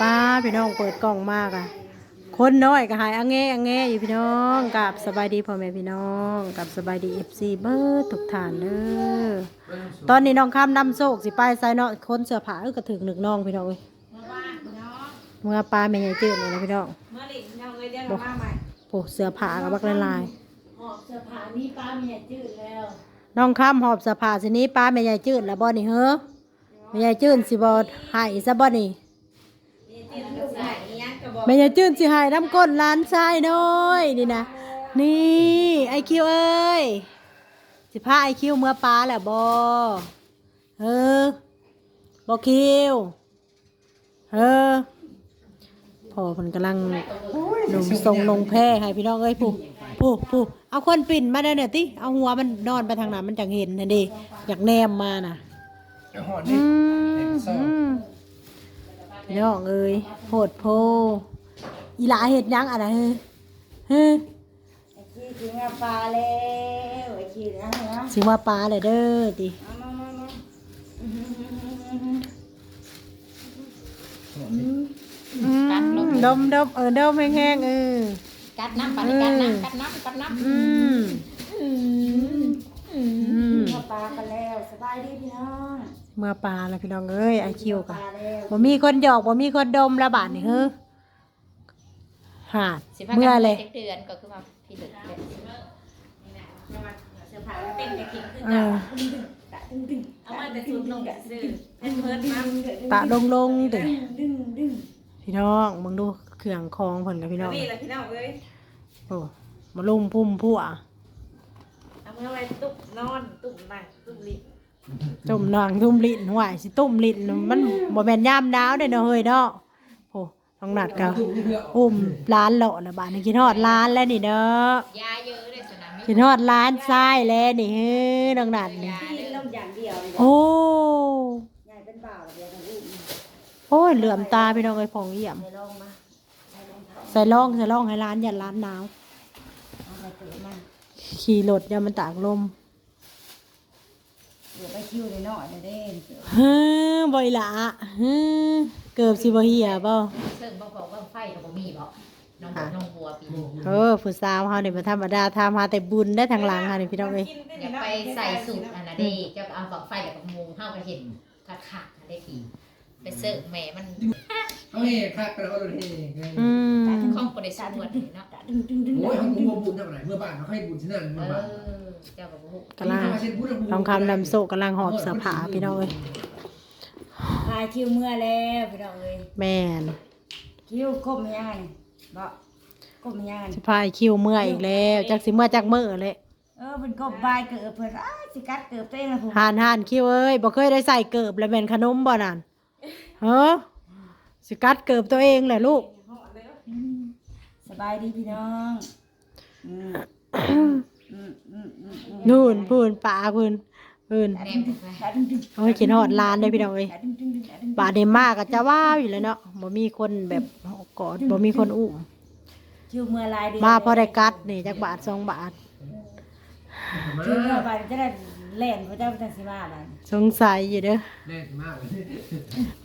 ป้าพี่น้องเปิดกล่องมากอะคนน้อยก็หายอังแงอังแงอยู่พี่น้องกับสบายดีพ่อแม่พี่น้องกับสบายดีเอฟซีเบิร์ดทุกฐานเด้อตอนนี้น้องข้ามนำโซกสิไปใส่เนาะคนเสื้อผ้าเอ้ยก็ถึงหนึ่งน้องพี่น้องเอ้ยเมื่อปลาแม่ใหญ่จืดเลยนะพี่น้องเมื่อหลิงเราเลยเรียกมาใหม่โอ้เสื้อผ้ากับบักละลายหอบเสื้อผ้านี่ป้ามีใหญ่จืดแล้วน้องข้ามหอบเสื้อผ้าสินี้ป้าแม่ใหญ่จืดแล้วบ่นี่เฮ้อแม่ใหญ่จืดสิบ่หายซะบ่นี่ แม่ยายจื้นสิหายน้ำก้นร้านทรายน้อยนี่นะนี่ไอคิวเอ้ยสิพาไอคิวเมื่อปลาแหละบอเออบอคิวเออพอมันกำลังลงทรงลงแพร่ให้พี่น้องเอ้ยผู้ผู้ผู้เอาคนปิ่นมาเด้อเนี่ยติเอาหัวมันนอนไปทางนั้นมันจังเห็นนะดิอยากแนมมาน่ะจะหอดอืนี่มอืม พี่น้องเอ้ยโหดโพอีหลาเห็ดหยังอะไรเฮ้ยเฮ้ยไอ้ขี้ถึงอาปลาแล้วไอ้ขี้นะเหรอสิว่าปลาเลยเด้อติมามามามาอืมดมดมเออดมแห้งๆเออ กัดน้ำปลาในกัดน้ำกัดน้ำกัดน้ำอืม อืมอาปลากันแล้วสบายดีพี่น้อง เมื่อปลาแล้วพี่น้องเอ้ยไอคิวปกะลาแล้วบ่มีคนหยอกบ่มีคนดมละบาทนี่เฮ้อหาดสิบห้าเมื่อเลยเดือนก็คือว่าพี่เดือนเลยเสื้อผ้าเต้นไปกินขึ้นเออเอามาแต่ชุดลงซื้อเพิ่นเพิ่นมาตะลงลงๆติดึงดึงพี่น้องมึงดูเครื่องคองเพิ่นกับพี่น้องนี่แหละพี่น้องเอ้ยโอ้มาลุ่มพุ่มพั่วเอามื่อไรตุ่มนอนตุ่มนั่งตุ่มลิ้น ตุ่มนางตุ่มลิ้นหวายสิตุ่มลิ้นมันบ่แม่นยามหนาวเด้อเนาะเฮ้ยเนาะโอ้ต้องนัดกันอุ้มร้านเลาะละบาดนี้กินฮอดร้านแล้วนี่เด้อยาเยอะเลยสนามกินฮอดร้านทรายแล้วนี่เฮ้ยน้องนัดนี่ที่ลงอย่างเดียวเลยโอ้ใหญ่เป็นบ่าวเดียวกันลูกโอ้ยเหลื่อมตาพี่น้องเอ้ยพองเยี่ยมไปลองมาไปลองเผาใส่ร่องใส่ร่องให้ร้านอย่าร้านหนาวเอาไปเตะมันขี่รถอย่ามันตากลม เดี๋ยวไปคิวเลยเนาะเดี๋ยวเด้นเฮ้อบ่อยละเฮ้อเกือบสิบ่เหียบ่เสิ่งบ่บอกว่าไฟเราบ่มีบ่น้องบัวน้องบัวปีเออผู้สาวเฮานี่บ่ธรรมดาทำหาแต่บุญได้ทางหลังค่ะนี่พี่น้องเอ้ยอยากไปใส่สูตรอันนั้นเด้จะเอาบอกไฟแล้วก็มุงเฮาก็เห็นกัดขาดได้ปี ไปเสิร์ฟแม่มันเอาเฮ้คักแล้วก็โดนเฮ้ไงอืมของบ่ได้สมวนเนาะดึงดึงดึงโอ้ยเขาบุญบุญทำอะไรเมื่อบ้านเขาให้บุญที่นั่นเอเมื่อบ้านอเจ้าก็บ่ฮู้กำลังทองคำลำโซกำลังหอบเสื้อผ้าพี่น้องเอ้ยพายคิวเมื่อแล้วพี่น้องเอ้ยแม่นคิวก้มยังไงบ่ก้มยังไงสิพายคิวเมื่อยอีกแล้วจักสิเมื่อจักมื้อเลยเออเป็นก้มบายเกิดเพิ่นอ้าสิกัดเกิดตัวเองนะผมหานหานคิวเอ้ยบ่เคยได้ใส่เกิบแล้วแม่นขนมบ่นั่น เฮ้อสิกัดเกิบตัวเองแหละลูก สบายดีพี่น้องอืมอืมอืมอืมอืมนู่นพูนป่าพูนพูนแนมไปดึงดึงโอ้ยกินฮอดร้านได้พี่น้องเอ้ยดึงดึงดึงดึงป่าเดมากก็จะว้าวอยู่แล้วเนาะบ่มีคนแบบกอดบ่มีคนอุ้มคิวเมื่อลายเดือนมาพอได้กัดนี่จักบาทสองบาทคิวเมื่อไปจะได้ เล่นพระเจ้าจังสิมาบัดสงสัยอยู่เด้อแน่นมากเลย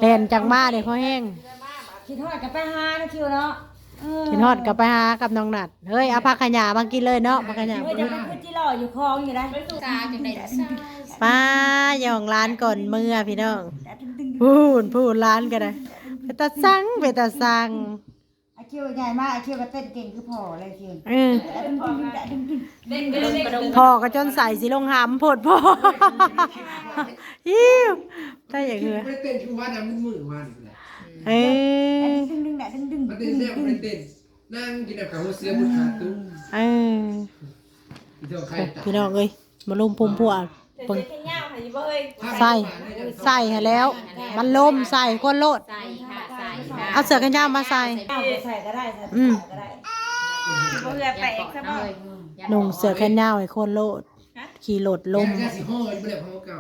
แล่นจังมาเด้พอแห้งคิดทอดกับไปหานะคิวเนาะเออกินฮอดกับไปหากับน้องนัดเฮ้ยเอาผักขยามากินเลยเนาะผักขยาเฮ้ยจะไปพูดที่รออยู่คลองอยู่นะซาจังได๋ซาป้าหย่องร้านก่อนเมื่อพี่น้องดึงดึงพูนพูนร้านกันเลยไปตาสั่งไปตาสั่งไอ คิวใหญ่มากไอคิวก็เต้นเก่งคือพ่อเลยคิวเออดึงดึงดึงดึงเล่นกระดงกระดงพ่อก็จนใส่สิลงหำโพดพ่อยิ้วถ้าอย่างเงี้ยไม่เต้นคือว่าน้ำมันมือมันเลยเออดึงดึงดึงดึงมันเต้นแซ่บมันเต้นนั่งกินแบบกับหัวเสือบุญขาตุ้งเออเที่ยวใครตาพี่น้องเอ้ยมาลุมพุ่มพวงเบิ่งเป็นย่าค่ะยี่เบ้ยใส่ใส่ให้แล้ว มันล่มใส่ก้นโลดใส่ค่ะใส่ค่ะ เอาเสื้อกันยาวมาใส่ เอาไปใส่ก็ได้ใส่อืมก็ได้เพื่อแตกซะบ่นุ่งเสื้อแขนยาวให้คนโลด ขี่รถลมแค่สีห้อยังไม่ได้ห้อเก่า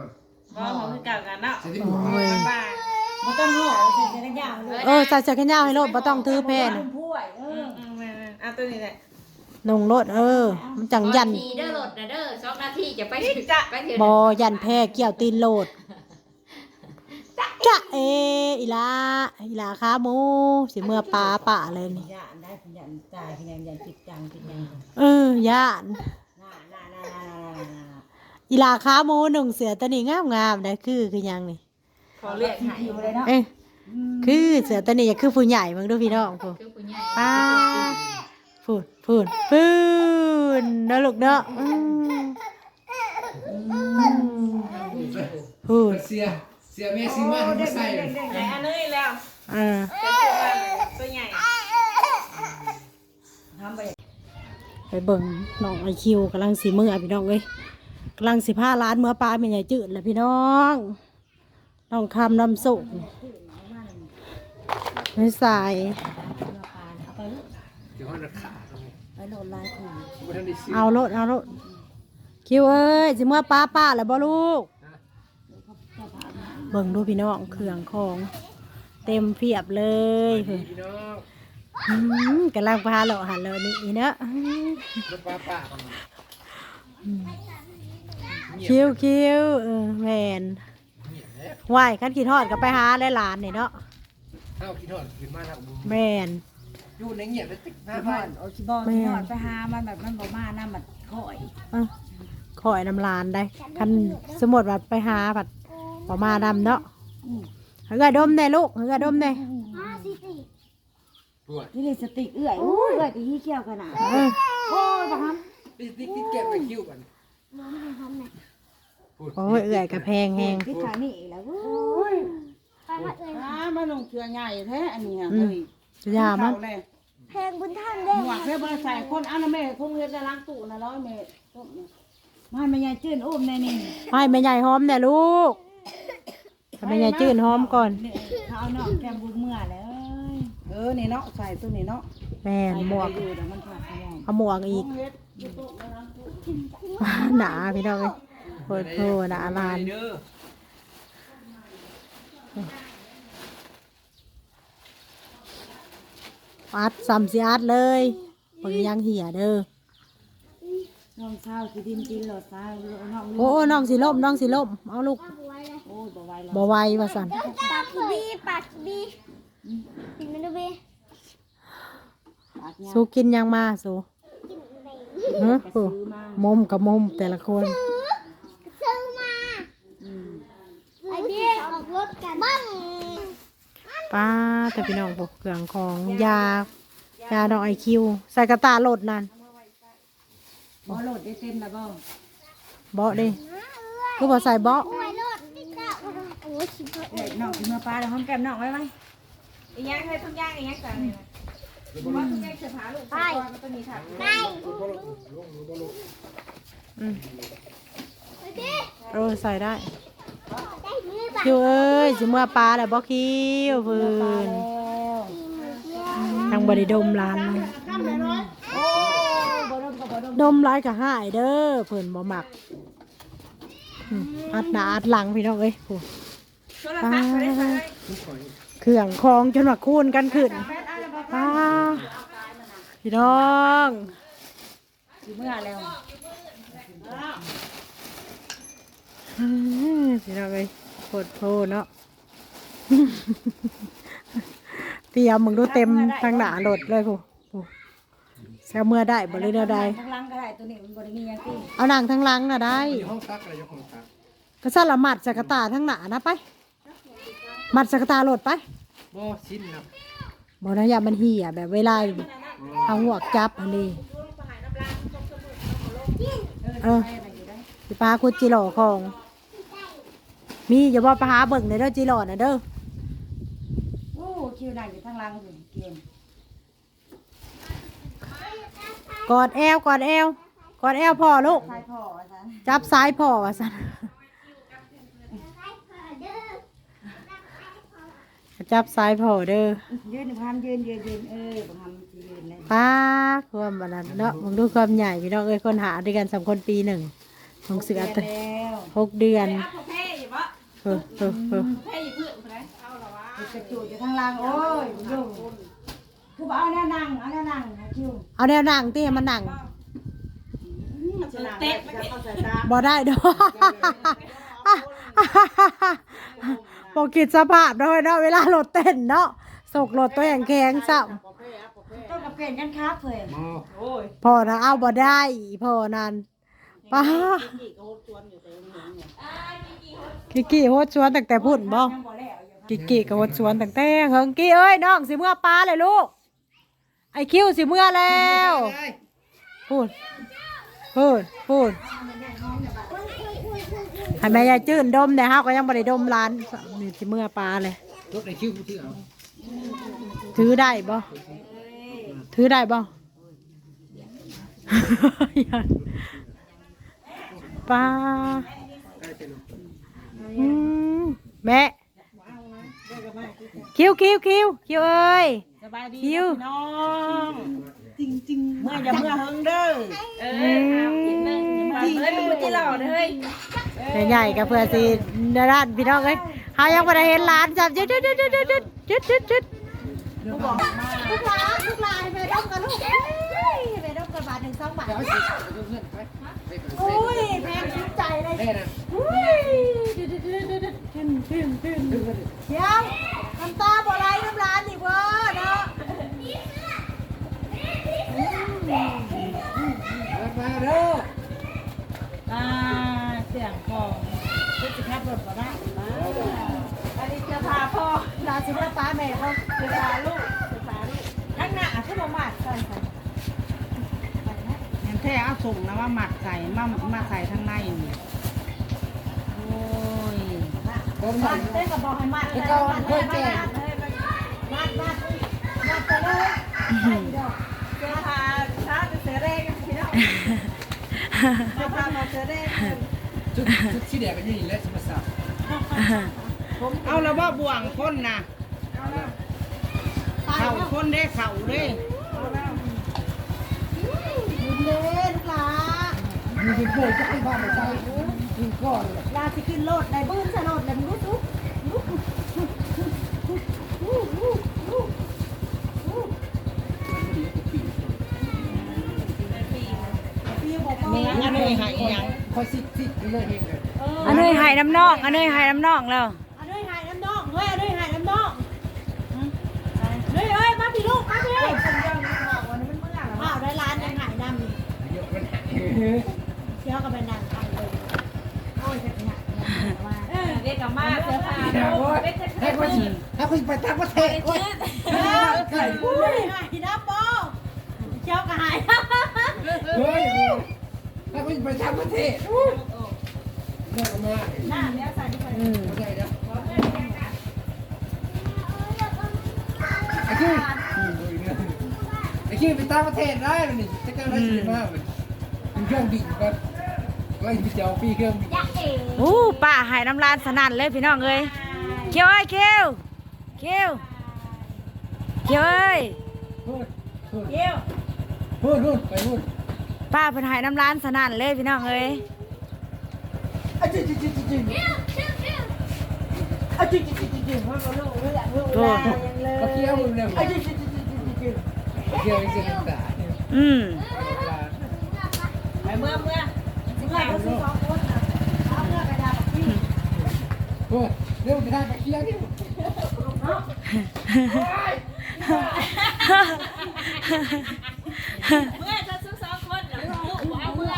ก็เขาคือเก่ากันเนาะใส่ที่หัวโอ้ยไม่ต้องห่อใส่กันย่างเลยเออใส่เสื้อแขนยาวให้โลดบ่ต้องถือแพนผู้ป่วยเออเอาตัวนี้แหละนุ่งโลดเออ มันจังยันทีเด้อรถนะเด้อ2นาทีจะไปไปถึงบ่ยันแพ้เกี่ยวตีนโลด จ๊ะเอจะเออีลาอีลาขาหมูสิเมื่อปลาป่าเลยนี่ยานได้พยันตายพยันยันจิตจังจิตยังเออย่านน่าน่าน่าน่าน่าน่าอีลาขาหมูหนุ่งเสือตัวนี้งามงามๆได้คือคือหยังนี่ขอเรียกหายอยู่เลยเนาะเอ้ยคือเสือตัวนี้อยากคือผู้ใหญ่มึงดูพี่น้องพูคือผู้ใหญ่ป้าพูดพูดพูดเนาะลูกเนาะอืมพูด เสียเสียแม่ซีมาทำมาใส่ไหนอันนี้แล้วเออตัวใหญ่ทำไปไปเบิ่งน้องไอคิวกำลังสีมือพี่น้องเอ้ยกำลังสิผ้าร้านเมื่อปลาเป็นใหญ่จืดแหละพี่น้องน้องคำน้ำสุกไม่ใส่เอาไปลูกเดี๋ยวเขาจะขาดไปโหลดลายของไม่ทันได้ซื้อเอารถเอารถคิวเอ้ยสิเมื่อปลาป้าแล้วบ่ลูก เบิ่งดูพี่น้องเครื่องของเต็มเพียบเลยเพิ่นพี่น้องอืมกำลังพาเราหันเลยนี่เนาะรถป้าป้าของคิวคิวเออแมนไหวายคันขี่ทอดก็ไปหาได้หลานนี่เนาะข้าวคิดทอดขึ้นมาแล้วบุ้มแมน อยู่ในเงียบเลยติ๊กหน้าที่บบ้าอนลโอชิบอลที่นอนไปหามันแบบมันบอกมาน้ำมันข่อยอะขอยน้ำลานได้คันสมมติว่าไปหาผัด ปอมาดำเนาะเฮือดมได้ลูกเฮือดมได้ปวดนี่เลยสติกเอื้อยอู้เอื้อยกับยี่เขี้ยวขนาดเออโอ้ยบังคับติ๊กติ๊กติ๊กแก้มไปคิ้วกันโอ้ยเอื่อยกระแพงแหงที่ขานี่อีกแล้วโอ้ยอ่ามันลงเชือใหญ่แท้อันนี้ฮะอืเฮ้มยจะยามันเเลยเพลงบุญท่านเด้หมวกเพื่อบริใส่คนเอานะแม่คงเฮ็ดได้ล้างตู้นะร้อยแม่ต้มเนี่ยมันไม่ยายจื้นอุ้มในนี่ให้แม่ใหญ่หอมเนี่ยลูกให้ แม่ใหญ่จื้นหอมก่อนเนี่ยเขาเอานอกแก้มบุญเมื่อแล้วเออนี่เนาะใส่ตัวนี้เนาะแม่นหมวกอยู่แต่มันขาดสมองเอาหมวกอีกคงเฮ็ดอยู่โต๊ะนะล้างตู้หนาพี่น้องเลยโคตรโคตรหนาลานเด้ออัดซ้ำสิอัดเลยเบิ่งยังเหี่ยเด้อ น้องเศร้าคือดินกินหลอดซ้ายน้องโอ้น้องสิล่มน้องสิล่มเอาลูก โอ้ยบ่ไหวแล้วบ่ไหวว่าสันปากบีปากบีกินมันดูบีปากยาสู้กินยังมาสู้ฮะไปโอ้ซื้อมามุมกับมุมแต่ละคนซื้อมาอืมไอเดียออกรถกันบ้างป้าแต่พี่น้องพวกเครื่องของยายาดอกไอคิว ใส่กระตาโหลดนั่นบ่โหลดได้เต็มแล้วบ่เบาะดิคือบ่ใส่เบาะ โอ้ยรถนี่ก็โอ้ ยชิบหายเอ้ยน้องสิเมื่อปลาแล้วหอมแก้มน้องไว้ไว้อีหยังให้ทุกอย่างอีหยังสั่งนี่นะว่าทุกอย่างเสื้อผ้าลูกไปมันต้องมีถักไปอืมไอเดียเออใส่ได้ได้มือปะคิวเอ้ยสิเมื่อปลาแล้วบ่คิวเพิ่นแล้วทางบ่ได้ดมร้านโอ้ยบ่ดมก็บ่ดมดมร้ายก็หายเด้อเพิ่นบ่มักอืมอัดหน้าอัดหลังพี่น้องเอ้ยโอ้โทรศัพท์ไปได้ใส่เครื่องของจนว่าคูณกันขึ้นป้าพี่น้องสิเมื่อแล้วอืมพี่น้องเอ้ยโคตรโพเนาะเตรียมมึงดูเต็มทางหน้ารถเลยผู้ผู้แซวเมื่อได้บ่เลยเดียวใดทั้งหลังก็ได้ตัวนี้มันบ่ได้มีหยังติเอาหนังทั้งหลังน่ะได้อยู่ห้องซักอะไรอยู่ห้องซักก็สั่นละหมัดใสกระตาทั้งหน้านะไปห มัดใสกระตาโหลดไปบ่ชิ้นนะบ่นะอย่ามันเหี่ยแบบเวลาเอาหัวกจับอันนี้เออสิปลาคุดจิโร่ของ มีอย่าว่าไปหาเบิ่งในเด้อจิโร่น่ะเด้อโอ้คิวนั่งอยู่ทางหลังอยู่เกมกอดแอวกอดแอวกอดแอวพ่อลูกชายพ่อว่าซั่นจับซ้ายพ่อว่าซั่น จับซ้ายพ่อเด้อยืนพามยืนยืนยืนเออบ่ทำสิยืนเลยป้าความบันนั้นเนาะมึงดูความใหญ่พี่น้องเอ้ยคนหาด้วยกันสามคนปีหนึ่งของเสือแล้วตัวแล้วหกเดือนเอาเพ่อยู่บ่เออเออเออเพ่อยู่เพื่อนคนไหนเอาละวะกระจูดอยู่ทางหลังโอ้ยยุ่งคือบ่เอาแนวนั่งเอาแนวนั่งให้คิวเอาแนวนั่งที่ให้มันนั่งเตะมันเข้าใส่ตาบ่ได้ดอก บอกกิดสภาพเนาะเนาะเวลารถเต้นเนาะสกรถตัวอย่างแข็งซ้ต้องกับเปลี่ยนกันครับเพื่อนหมอำพอนะเอาบ่ได้พอนั้นป้ากิกกี้โฮดชวนตั้งแต่พุ่นบ่ ยังบ่แล้วอยู่กิกกี้ก็โฮดชวนตั้งแต่เฮิงกี้เอ้ยน้องสิเมื่อป้าเลยลูก ไอคิวสิเมื่อแล้วพูดพูดพูด ให้แม่ยายจื้นดมแต่เฮาก็ยังบ่ได้ดมร้านนี่สิเมื่อป้าเลยรถในคิวผู้ที่เอาถือได้บ่ถือได้บ่ป้าอืมแม่คิวคิวคิวคิวเอ้ยสบายดีคิวน้องจริงจริงเมื่ออย่าเมื่อเฮิงเด้อเออเอากินนึงมาเฮ้ยมึงพูดที่หล่อเลยเฮ้ย ใหญ่ๆก็เพื่อสิร้านพี่น้องเอ้ยเายังไม่ได้เห็นร้านจับจุดๆๆๆๆๆๆลูกหลานลูกหลานไปดมกันลูกไปดมกันบาทหนึ่งสองบาทโอ้ยแพงสุดใจเลยอุ้ยดึดดึดดึดดึดดึดดึดดึดเดี๋ยวน้ำตาบ่ไหลน้ำร้านอีกเว้อเนาะมาเร็วอ่า แม่เขาจะพาลูกจะพาลูกข้างหน้าคือบ่มาดใส่ใส่เห็นแท้เอาส่งนะว่าหมัดใส่มามาใส่ทางในนี่โอ้ยผมหน่อยเต้นกับบอกให้มัดพี่เจ้าเพื่อนแก่มัดมัดมัดไปเลยเจะพาช้าจะเสือแรงพี่น้องจะพามาเสือแรงชุดที่แดกกันนี่และสมศักดิ์เอาแล้วว่าบ่วงคนนะ เข่าคนได้เข่าเด้บุญเล่นหลามีเป็นโบจะให้บ้านไปใช้กินก้อนเลยลาสิขึ้นโลดในบื้นสนดเลยมึงรู้ทุกมีอันนี้ห้อีหยังคอยซิดซิดเลยเองเลยอันนี้ให้น้ำนองอันนี้ให้น้ำนองแล้วอันนี้หายน้ำนองเฮ้ยอันนี้หายน้ำนองเฮ้ยเอ้ยมาพี่ลูกมาพี่ ข้าวได้ร้านยังหายดำเยอะมันหายเดี๋ยวก็เป็นนางเลยโอ้ยจะหนักว่าเออเรียกกับมาเสือพาเดี๋ยวลูโอ้กยเล็กจะให้คนให้คนไปตั้งประเทศโอ้ยไก่อุ้ยหายน้ำโป้เจ้าก็หายเฮ้ยให้คนไปตั้งประเทศเลิกมาหน้าแล้วใส่ที่ไปใช่แล้ว อ้คิวไอ้คิวไปตั้งประเทศได้เลยนี่จะเกิดอะไรขึ้นมากเลยเป็นเครื่องบินก็ไล่ไปเจ้าปีเครื่องบินอู้ป้าให้น้ำลานสนั่นเลยพี่น้องเอ้ยเขียวเอ้ยเขียวเขียวเขียวเอ้ยพูดพูดเยี่ยวพูดพูดไปพูดป้าเพิ่นให้น้ำลานสนั่นเลยพี่น้องเอ้ยอะจริงจริงจริงจริงอะจริงจริงจริงจริงว่าเราเรื่องเรื่องโอ้ก็เคี้ยวมึงเลยอะจริงจริงจริงจริงจริง เคี้ยวจริงจริงอืมไปเมื่อเมื่อเมื่อเขาซื้อของคนนะเอาเมื่อกระดาษพี่พูดเรื่องจะได้ไปเคี้ยวที่เมื่อจะซื้อสองคนเหรอลูกเอาเมื่อ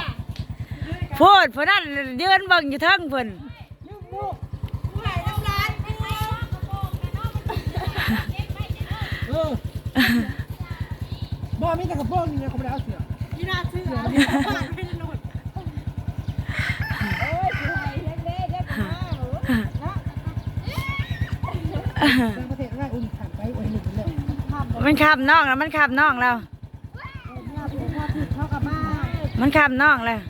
พูดเพิ่นนั่นยืนเบิ่งอยู่เทิงเพิ่นหายน้ำร้านเออ บ้ามีแต่กระโปรงนี่นะเขาไม่ได้เอาเสือนี่น่าเชื่อบ้านเป็นหนุดประเทศแรกอุ้มขันไปอุ้มหนึ่งเลยมันขับน้องแล้วมันขับน้องแล้วเท่ากับบ้านมันขับน้องแล้ว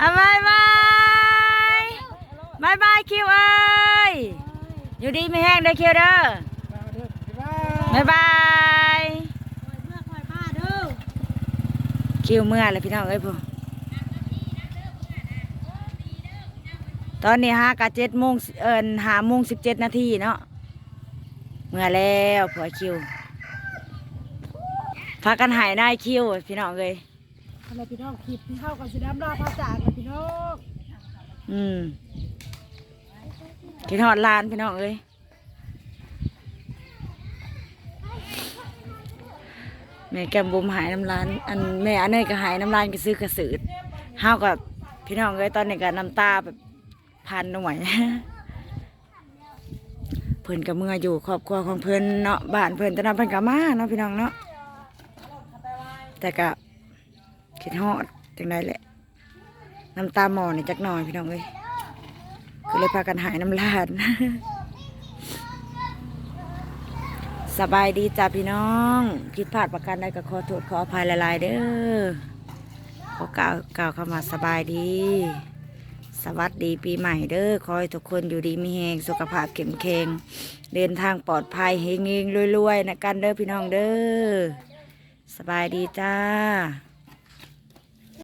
อะบายบายบายบายคิวเอ้ยอยู่ดีไม่แห้งเด้อคิวเด้อมาเด้อบ๊ายบาย บายบาย เมื่อคอยบ้าเด้อ คิวเมื่อเลยพี่น้องเอ้ยพวกตอนนี้ฮะกะเจ็ดโมงเอิญหาโมงสิบเจ็ดนาทีเนาะเมื่อแล้วผัวคิวพากันหายนายคิวพี่น้องเลยอะไรพี่น้องคลิปที่เข้ากับสีดำรอภาษากับพี่น้องอืมกินฮอดหลานพี่น้องเอ้ย แม่แก้มบุมหายน้ำร้าน อันแม่อันนี้ก็หายน้ำร้านก็ซื้อกระสือห้าวกับพี่น้องเอ้ยตอนนี้ก็น้ำตาแบบพันหน่วยเพิ่นกับเมื่ออยู่ครอบครัวของเพิ่นเนาะบ้านเพิ่นแต่นั้นเพิ่นก็มาเนาะพี่น้องเนาะแต่ก็คิดฮอดจังไดแหละน้ำตาหมอนี่จักหน่อยพี่น้องเอ้ยก็เลยพากันหายน้ำลาด สบายดีจ้าพี่น้องผิดพลาดประการใดก็ขอโทษขออภัยหลายๆเด้อขอกล่าวกล่าวเข้ามาสบายดี สวัสดีปีใหม่เด้อขอให้ทุกคนอยู่ดีมีแหงสุขภาพเข้มแข็งเดินทางปลอดภัยเฮงๆรวยๆนะกันเด้อพี่น้องเด้อสบายดีจ้า